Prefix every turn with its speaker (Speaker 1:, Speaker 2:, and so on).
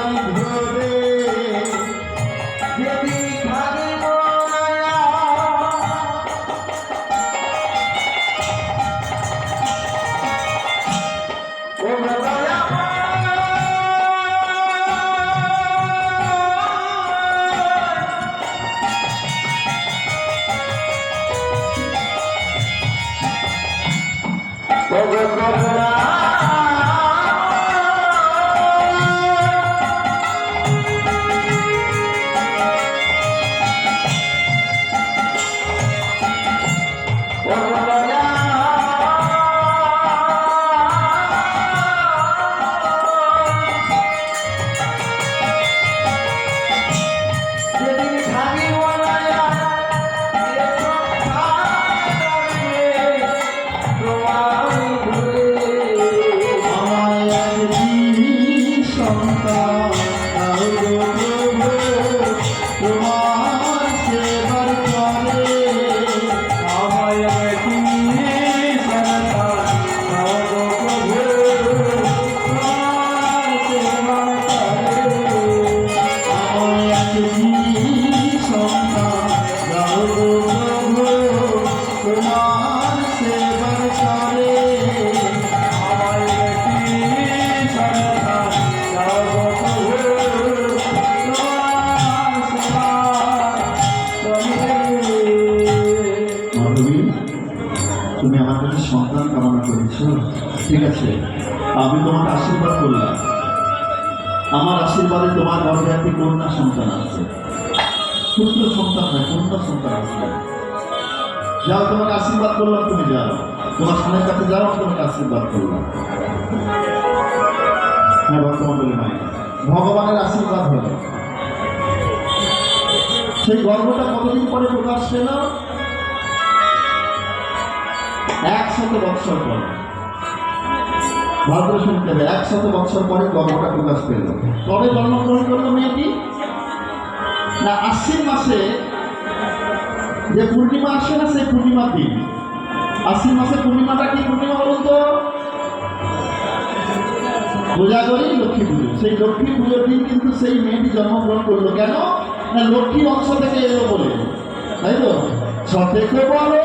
Speaker 1: oh
Speaker 2: মাধবী তুমি আমার কাছে সন্তান কামনা করেছ। ঠিক আছে, আমি তোমাকে আশীর্বাদ করলাম আমার আশীর্বাদে তোমার গর্ভে একটি কন্যা সন্তান আছে। পুত্র সন্তান নয়, কন্যা সন্তান আছে। যাও, তোমাকে আশীর্বাদ করলাম, তুমি যাও। তোমার স্বামীর কাছে যাও তোমাকে আশীর্বাদ করলাম। হ্যাঁ বর্তমান নাই। ভগবানের আশীর্বাদ হলো। সেই গর্ভটা কতদিন পরে প্রকাশ পেল? একশত বৎসর পরে। ভালো করে শুনতে একশত বৎসর পরে গর্ভটা প্রকাশ পেল। কবে জন্মগ্রহণ করল মেয়েটি? না, আশ্বিন মাসে যে পূর্ণিমা আসে না, সেই পূর্ণিমার দিন। আশ্বিন মাসে পূর্ণিমাটা কি পূর্ণিমা বলুন তো? পূজা করি, লক্ষ্মী পুজো। সেই লক্ষ্মী পুজোর দিন কিন্তু সেই মেয়েটি জন্মগ্রহণ করল। কেন? না লক্ষ্মী অংশ থেকে এলো বলে। তাই তো? সব সতেকে বলো